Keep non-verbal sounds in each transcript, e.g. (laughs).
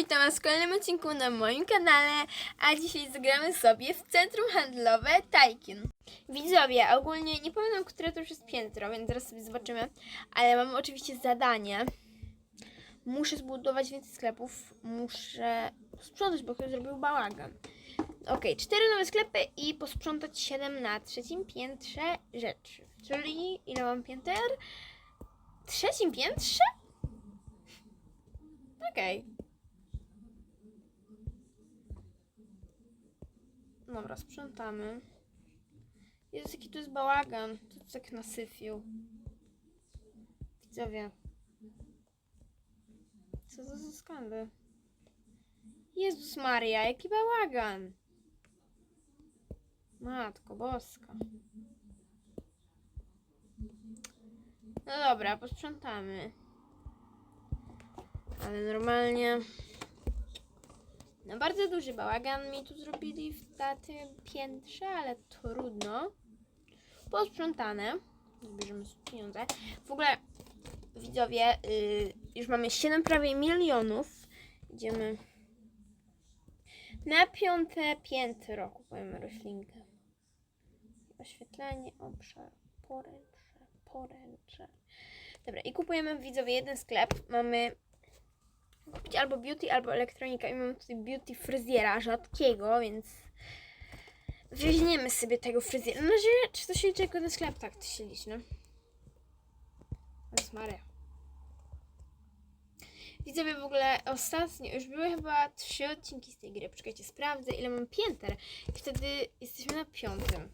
witam was w kolejnym odcinku na moim kanale, a dzisiaj zagramy sobie w centrum handlowe Taikin. Widzowie, ogólnie nie pamiętam, które to już jest piętro, więc zaraz sobie zobaczymy, ale mam oczywiście zadanie. Muszę zbudować więcej sklepów, muszę sprzątać, bo ktoś zrobił bałagan. Ok, cztery nowe sklepy i posprzątać 7 na trzecim piętrze rzeczy. Czyli ile mam pięter? Trzecim piętrze? Okej. Dobra, sprzątamy. Jezus, jaki tu jest bałagan. Tu tak nasyfił. Widzowie. Co za skandal? Jezus Maria, jaki bałagan. Matko boska. No dobra, posprzątamy. Ale normalnie. No bardzo duży bałagan mi tu zrobili w na tym piętrze, ale trudno. Posprzątane. Zbierzemy sobie pieniądze. W ogóle widzowie, y, już mamy 7 prawie milionów. Idziemy na piąte piętro. Kupujemy roślinkę. Oświetlenie, obszar, poręcze, poręcze. Dobra, i kupujemy widzowie jeden sklep. Mamy kupić albo beauty, albo elektronika. I mamy tutaj beauty fryzjera rzadkiego, więc weźmiemy sobie tego fryzjera. No, że, czy to się liczy jako ten sklep? Tak, to się liczy, no. Jezus Maria. Widzowie, w ogóle ostatnio, już były chyba trzy odcinki z tej gry. Poczekajcie, sprawdzę ile mam pięter. I wtedy jesteśmy na piątym.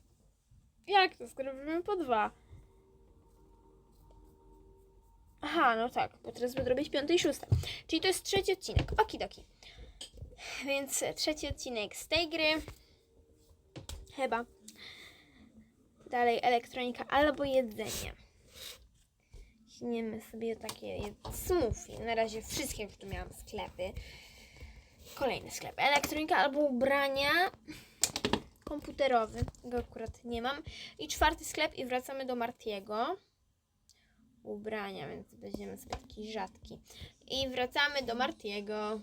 Jak to, skoro robimy po dwa? Aha, no tak, bo teraz będę robić piąty i szósty. Czyli to jest trzeci odcinek. Okidoki. Więc trzeci odcinek z tej gry. Chyba. Dalej elektronika albo jedzenie. Śniemy sobie takie smoothie. Na razie wszystkie już tu miałam sklepy. Kolejny sklep. Elektronika albo ubrania. Komputerowy. Go akurat nie mam. I czwarty sklep i wracamy do Martiego ubrania, więc weźmiemy sobie taki rzadki. I wracamy do Martiego.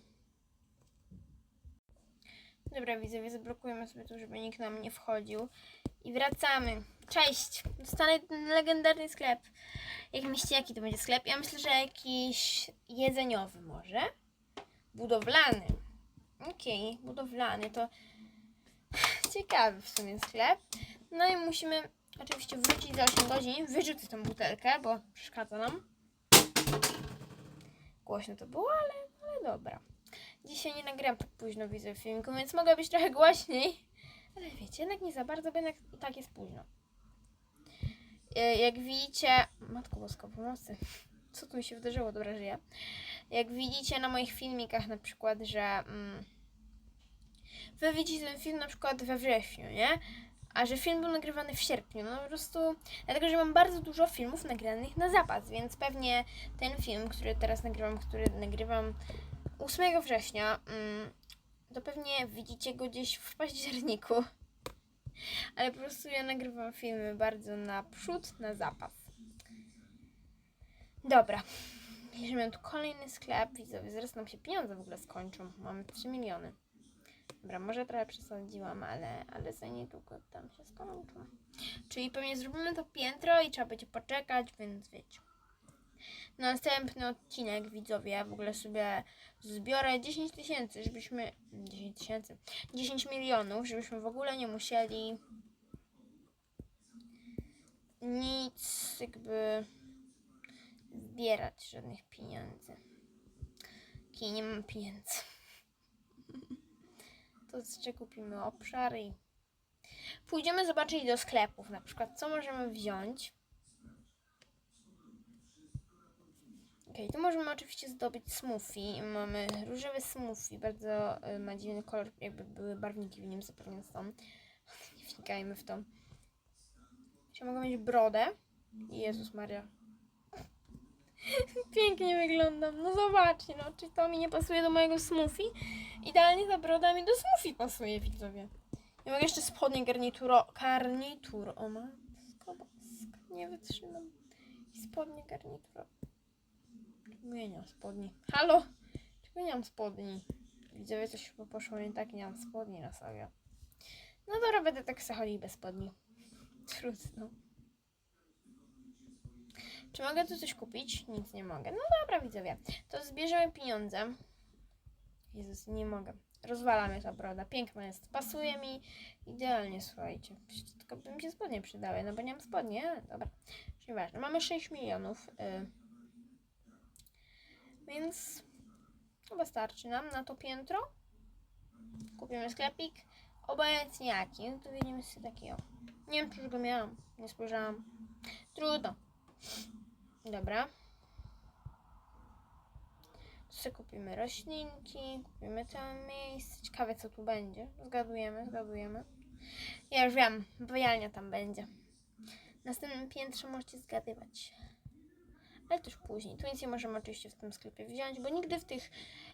Dobra, widzowie, zablokujemy sobie tu, żeby nikt nam nie wchodził. I wracamy. Cześć! Dostanę ten legendarny sklep. Jak myślicie, jaki to będzie sklep? Ja myślę, że jakiś jedzeniowy może. Budowlany. Okej, budowlany to (sighs) ciekawy w sumie sklep. No i musimy oczywiście wrócić za 8 godzin, wyrzucić tą butelkę, bo przeszkadza nam. Głośno to było, ale, ale dobra. Dzisiaj nie nagrałam tak późno widzę w filmiku, więc mogę być trochę głośniej. Ale wiecie, jednak nie za bardzo, bo jednak i tak jest późno. E, Jak widzicie... Matko Boska, pomocy. Co tu mi się wydarzyło? Dobra, żyję. Jak widzicie na moich filmikach na przykład, że... Mm, wy widzicie ten film na przykład we wrześniu, nie? A że film był nagrywany w sierpniu, no po prostu dlatego, że mam bardzo dużo filmów nagranych na zapas, więc pewnie ten film, który teraz nagrywam, który nagrywam 8 września, mm, to pewnie widzicie go gdzieś w październiku. (laughs) Ale po prostu ja nagrywam filmy bardzo naprzód, na zapas. Dobra. Bierzemy tu kolejny sklep, widzowie, zaraz nam się pieniądze w ogóle skończą. Mamy 3 miliony. Dobra, może trochę przesadziłam, ale, ale za niedługo tam się skończą. Czyli pewnie zrobimy to piętro i trzeba będzie poczekać, więc wiecie. Następny odcinek, widzowie, w ogóle sobie zbiorę 10 tysięcy, żebyśmy... 10 tysięcy? 10 milionów, żebyśmy w ogóle nie musieli nic jakby zbierać, żadnych pieniędzy. Okej, nie mam pieniędzy to jeszcze kupimy obszar i pójdziemy zobaczyć do sklepów, na przykład co możemy wziąć. Ok, tu możemy oczywiście zdobyć smoothie. Mamy różowy smoothie, bardzo y, ma dziwny kolor, jakby były barwniki w nim zapewne są. (laughs) Nie wnikajmy w to. Czy mogę mieć brodę? Jezus Maria. (laughs) Pięknie wyglądam. No zobaczcie, no czy to mi nie pasuje do mojego smoothie? Idealnie ta broda mi do smoothie pasuje, widzowie. Ja mogę jeszcze spodnie garnituro... Garnitur, o matko boska, nie wytrzymam. Spodnie garnituro. Mówię nie o spodni. Halo? Tylko nie mam spodni. Widzowie, coś chyba poszło nie tak, nie mam spodni na sobie. No dobra, będę tak sobie bez spodni. (laughs) Trudno. Czy mogę tu coś kupić? Nic nie mogę. No dobra, widzowie. To zbierzemy pieniądze. Jezus, nie mogę. Rozwala mnie ta broda. Piękna jest. Pasuje mi idealnie, słuchajcie. Tylko by mi się spodnie przydały, no bo nie mam spodni, ale dobra. Już Nieważne. Mamy 6 milionów. Y... Więc chyba starczy nam na to piętro. Kupimy sklepik. Obojętnie jaki. No to widzimy sobie takiego. Nie wiem, czy już go miałam. Nie spojrzałam. Trudno. Dobra. Sobie kupimy roślinki, kupimy tam miejsce. Ciekawe, co tu będzie. Zgadujemy, zgadujemy. Ja już wiem, bojalnia tam będzie. W następnym piętrze możecie zgadywać. Ale to już później. Tu nic nie możemy oczywiście w tym sklepie wziąć, bo nigdy w tych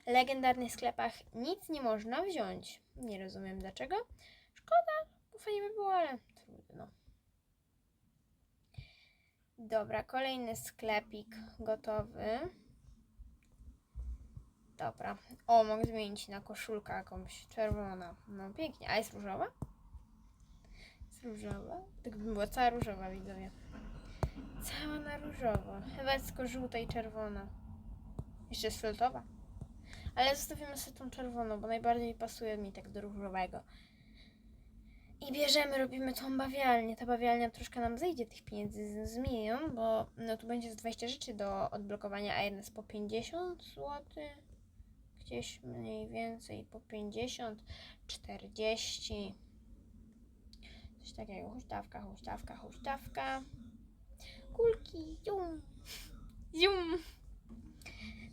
legendarnych sklepach nic nie można wziąć. Nie rozumiem dlaczego. Szkoda, bo fajnie by było, ale trudno. Dobra, kolejny sklepik gotowy. Dobra. O, mogę zmienić na koszulkę jakąś czerwona. No pięknie. A jest różowa? Jest różowa? Tak by była cała różowa, widzowie. Cała na różowo. Chyba jest tylko żółta i czerwona. Jeszcze jest fioletowa. Ale zostawimy sobie tą czerwoną, bo najbardziej pasuje mi tak do różowego. I bierzemy, robimy tą bawialnię. Ta bawialnia troszkę nam zejdzie tych pieniędzy z, bo no tu będzie z 20 rzeczy do odblokowania, a jedna jest po 50 zł. Gdzieś mniej więcej po 50, 40. Coś takiego. Huśtawka, huśtawka, huśtawka. Kulki, zium, zium.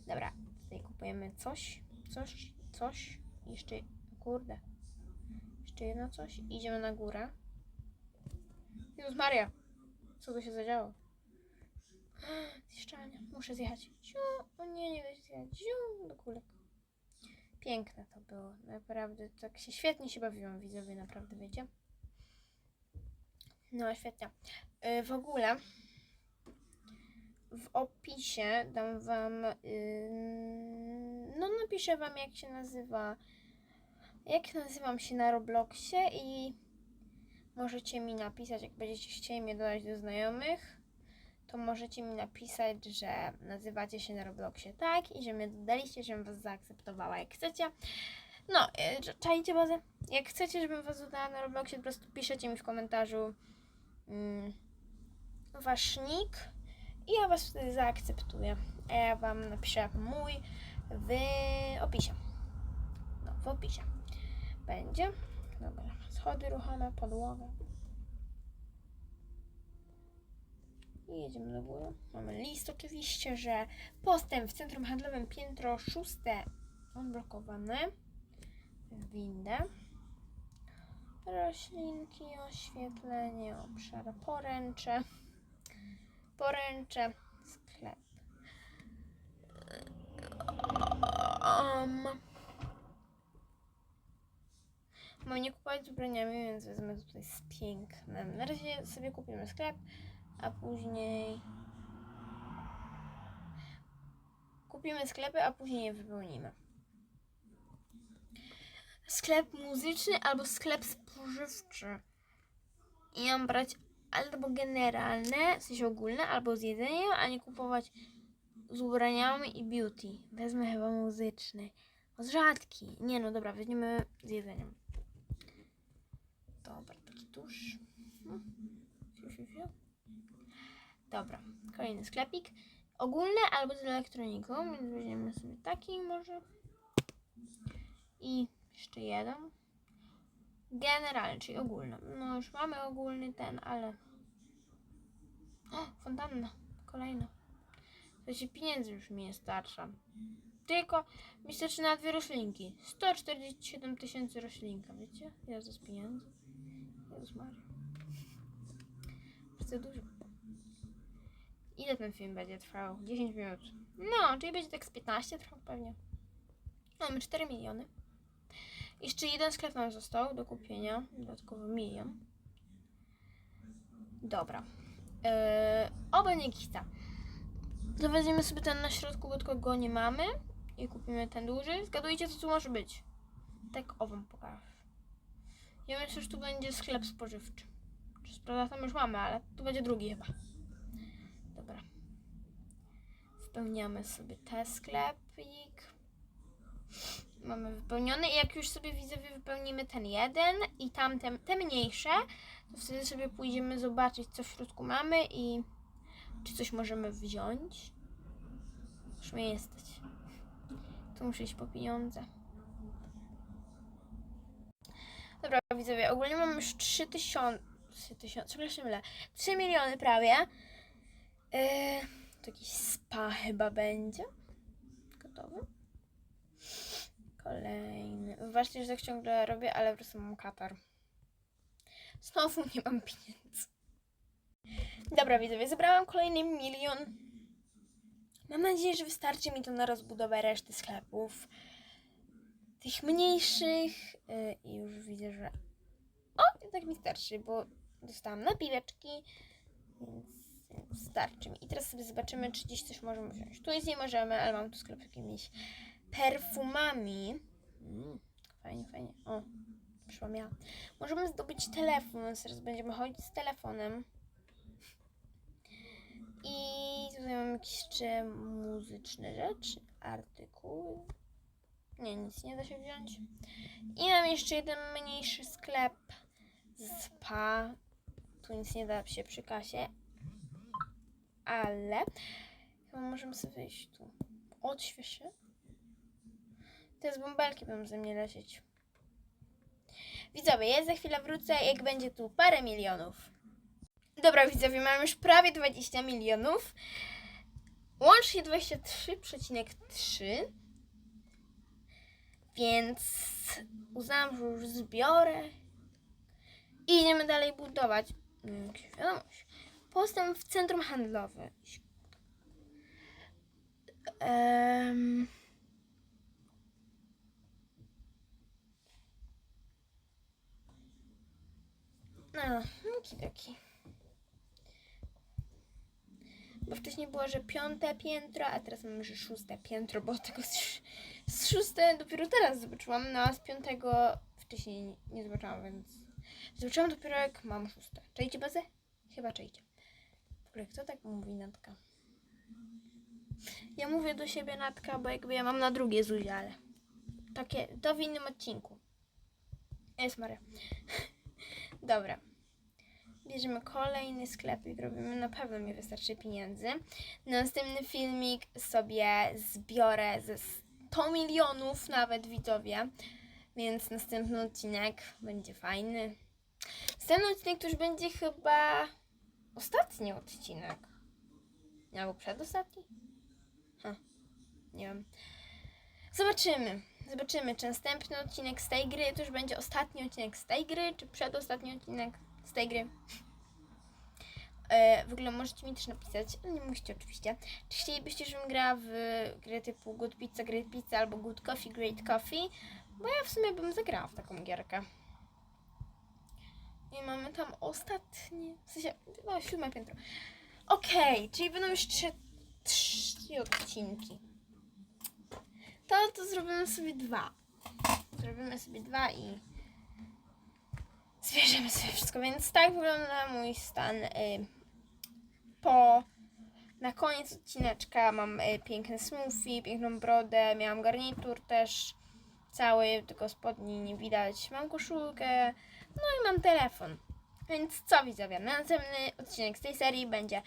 Dobra, tutaj kupujemy coś, coś, coś. Jeszcze, kurde. Jeszcze jedno coś. Idziemy na górę. Jezus Maria. Co tu się zadziało? (gasps) Zjeżdżalnia. Muszę zjechać. Ziu. O nie, nie da się zjechać. Ziu, do kulek. Piękne to było. Naprawdę. Tak się świetnie się bawiłam, widzowie. Naprawdę, wiecie? No, świetnie. Yy, w ogóle w opisie dam wam. Yy, no, napiszę wam, jak się nazywa. Jak nazywam się na Robloxie i możecie mi napisać, jak będziecie chcieli mnie dodać do znajomych, to możecie mi napisać, że nazywacie się na Robloxie tak i że mnie dodaliście, żebym was zaakceptowała jak chcecie. No, yy, czajcie bazę. Jak chcecie, żebym was dodała na Robloxie, po prostu piszecie mi w komentarzu mm, wasz nick i ja was wtedy zaakceptuję. A ja wam napiszę mój w opisie. No, w opisie będzie. Dobra, schody ruchome, podłoga. I jedziemy do góry. Mamy list oczywiście, że postęp w centrum handlowym piętro szóste odblokowane. Windę. Roślinki, oświetlenie, obszar, poręcze. Poręcze, sklep. Um, Mam nie kupować ubraniami, więc wezmę tutaj z pięknem. Na razie sobie kupimy sklep, a później... Kupimy sklepy, a później je wypełnimy. Sklep muzyczny albo sklep spożywczy. I mam brać albo generalne, w sensie ogólne, albo z jedzeniem, a nie kupować z ubraniami i beauty. Wezmę chyba muzyczny. Z rzadki. Nie no, dobra, weźmiemy z jedzeniem. Fiu. Dobra, kolejny sklepik. Ogólny albo z elektroniką, więc weźmiemy sobie taki może. I jeszcze jeden. Generalny, czyli ogólny. No już mamy ogólny ten, ale... O, fontanna. Kolejna. To się pieniędzy już mi nie starcza. Tylko wystarczy na dwie roślinki. 147 tysięcy roślinka, wiecie? Ja z pieniędzy. Jezus Maria. Bardzo dużo. Ile ten film będzie trwał? 10 minut. No, czyli będzie tak z 15 trwał pewnie. Mamy 4 miliony. Jeszcze jeden sklep nam został do kupienia. Dodatkowo milion. Dobra. Yy, oba nie kita. To sobie ten na środku, bo tylko go nie mamy. i kupimy ten duży. Zgadujcie, co tu może być. Tak o wam pokażę. Ja myślę, że tu będzie sklep spożywczy. Czy sprawdza tam już mamy, ale tu będzie drugi chyba. Dobra. Wypełniamy sobie ten sklepik. Mamy wypełniony i jak już sobie widzowie wypełnimy ten jeden i tamte te mniejsze, to wtedy sobie pójdziemy zobaczyć, co w środku mamy i czy coś możemy wziąć. Już mnie jesteś. To muszę iść po pieniądze. Dobra, widzowie, ogólnie mam już 3000, 3000, przepraszam, ile? 3 miliony prawie. Yy, to jakiś spa chyba będzie. Gotowy? Kolejny. Wybaczcie, że tak ciągle robię, ale po prostu mam katar. Znowu nie mam pieniędzy. Dobra, widzowie, zebrałam kolejny milion. Mam nadzieję, że wystarczy mi to na rozbudowę reszty sklepów. Tych mniejszych. Yy, I już widzę, że. O, tak mi starczy, bo dostałam napiweczki, więc, starczy mi. I teraz sobie zobaczymy, czy gdzieś coś możemy wziąć. Tu nic nie możemy, ale mam tu sklep z jakimiś perfumami. Mm, fajnie, fajnie. O, ja. Możemy zdobyć telefon, więc teraz będziemy chodzić z telefonem. I tutaj mam jakieś jeszcze muzyczne rzeczy, artykuły. Nie, nic nie da się wziąć. I mam jeszcze jeden mniejszy sklep spa. Tu nic nie da się przy kasie. Ale chyba możemy sobie wyjść tu. Odśwież się. Te z bąbelki będą ze mnie lecieć. Widzowie, ja za chwilę wrócę, jak będzie tu parę milionów. Dobra, widzowie, mam już prawie 20 milionów. Łącznie 23,3. Więc uznałam, że już zbiorę. I idziemy dalej budować. Mm, wiadomość. Postęp w centrum handlowym. Em, No, taki. Bo wcześniej było, że piąte piętro, a teraz mamy, że szóste piętro, bo tego z, z szóste dopiero teraz zobaczyłam, no a z piątego wcześniej nie, nie zobaczyłam, więc zobaczyłam dopiero jak mam szóste. Czajcie bazę? Chyba czajcie. W ogóle kto tak mówi Natka? Ja mówię do siebie Natka, bo jakby ja mam na drugie Zuzia, ale takie, to w innym odcinku. Jest Maria. (laughs) Dobra. Bierzemy kolejny sklepik, robimy, na pewno mi wystarczy pieniędzy. Następny filmik sobie zbiorę ze 100 milionów nawet widzowie, więc następny odcinek będzie fajny. Następny odcinek to już będzie chyba ostatni odcinek. Albo przedostatni? Ha, nie wiem. Zobaczymy. Zobaczymy, czy następny odcinek z tej gry to już będzie ostatni odcinek z tej gry, czy przedostatni odcinek z tej gry. E, w ogóle możecie mi też napisać, ale nie musicie oczywiście, czy chcielibyście, żebym grała w gry typu Good Pizza, Great Pizza albo Good Coffee, Great Coffee, bo ja w sumie bym zagrała w taką gierkę. I mamy tam ostatnie, w sensie, no siódme piętro. Okej, czyli będą jeszcze trzy odcinki. To, to zrobimy sobie dwa. Zrobimy sobie dwa i zbierzemy sobie wszystko. Więc tak wygląda mój stan y, po. Na koniec odcineczka mam y, piękne smoothie, piękną brodę, miałam garnitur też cały, tylko spodni nie widać. Mam koszulkę, no i mam telefon. Więc co widzowie, następny odcinek z tej serii będzie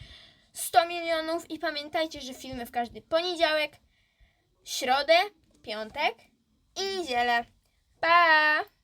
100 milionów i pamiętajcie, że filmy w każdy poniedziałek, środę, piątek i niedzielę. Pa!